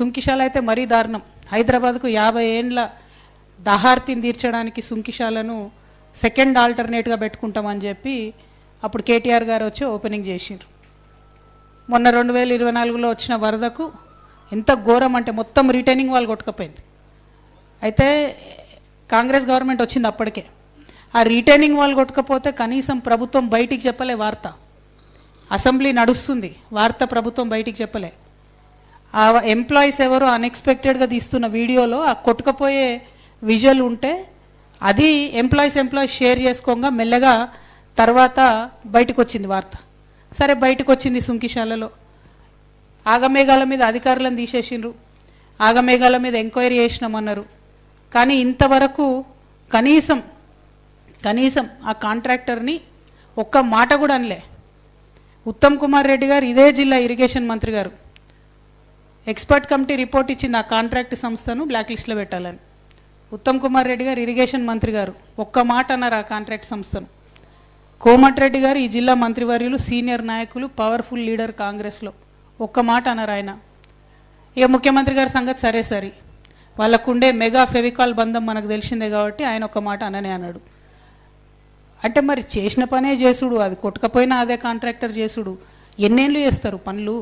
సుంకిశాల అయితే మరీ దారుణం. హైదరాబాద్కు యాభై ఏండ్ల దహార్తిని తీర్చడానికి సుంకిశాలను సెకండ్ ఆల్టర్నేట్గా పెట్టుకుంటామని చెప్పి అప్పుడు కేటీఆర్ గారు వచ్చి ఓపెనింగ్ చేసిండ్రు. మొన్న రెండు వేల ఇరవై నాలుగులో వచ్చిన వరదకు ఎంత ఘోరం అంటే మొత్తం రిటైనింగ్ వాళ్ళు కొట్టుకపోయింది. అయితే కాంగ్రెస్ గవర్నమెంట్ వచ్చింది అప్పటికే. ఆ రిటైనింగ్ వాళ్ళు కొట్టుకపోతే కనీసం ప్రభుత్వం బయటికి చెప్పలే వార్త. అసెంబ్లీ నడుస్తుంది. వార్త ప్రభుత్వం బయటికి చెప్పలే. ఆ ఎంప్లాయీస్ ఎవరో అన్ఎక్స్పెక్టెడ్గా తీస్తున్న వీడియోలో ఆ కొట్టుకపోయే విజువల్ ఉంటే అది ఎంప్లాయీస్ ఎంప్లాయీస్ షేర్ చేసుకోగా మెల్లగా తర్వాత బయటకు వచ్చింది వార్త. సరే బయటకు వచ్చింది సుంకిశాలలో. ఆగమేఘాల మీద అధికారులను తీసేసిండ్రు. ఆగమేఘాల మీద ఎంక్వైరీ చేసినామన్నారు కానీ ఇంతవరకు కనీసం కనీసం ఆ కాంట్రాక్టర్ని ఒక్క మాట కూడా అనలే. ఉత్తమ్ కుమార్ రెడ్డి గారు ఇదే జిల్లా ఇరిగేషన్ మంత్రి గారు. ఎక్స్పర్ట్ కమిటీ రిపోర్ట్ ఇచ్చింది ఆ కాంట్రాక్ట్ సంస్థను బ్లాక్ లిస్ట్లో పెట్టాలని. ఉత్తమ్ కుమార్ రెడ్డి గారు ఇరిగేషన్ మంత్రి గారు ఒక్క మాట అన్నారు ఆ కాంట్రాక్ట్ సంస్థను. కోమటిరెడ్డి గారు ఈ జిల్లా మంత్రివర్యులు సీనియర్ నాయకులు పవర్ఫుల్ లీడర్ కాంగ్రెస్లో ఒక్క మాట అన్నారు ఆయన. ఇక ముఖ్యమంత్రి గారి సంగతి సరే సరే. వాళ్ళకుండే మెగా ఫెవికాల్ బంధం మనకు తెలిసిందే కాబట్టి ఆయన ఒక మాట అననే అన్నాడు. అంటే మరి చేసిన పనే చేసుడు అది కొట్టకపోయినా అదే కాంట్రాక్టర్ చేసుడు. ఎన్నేళ్ళు చేస్తారు పనులు?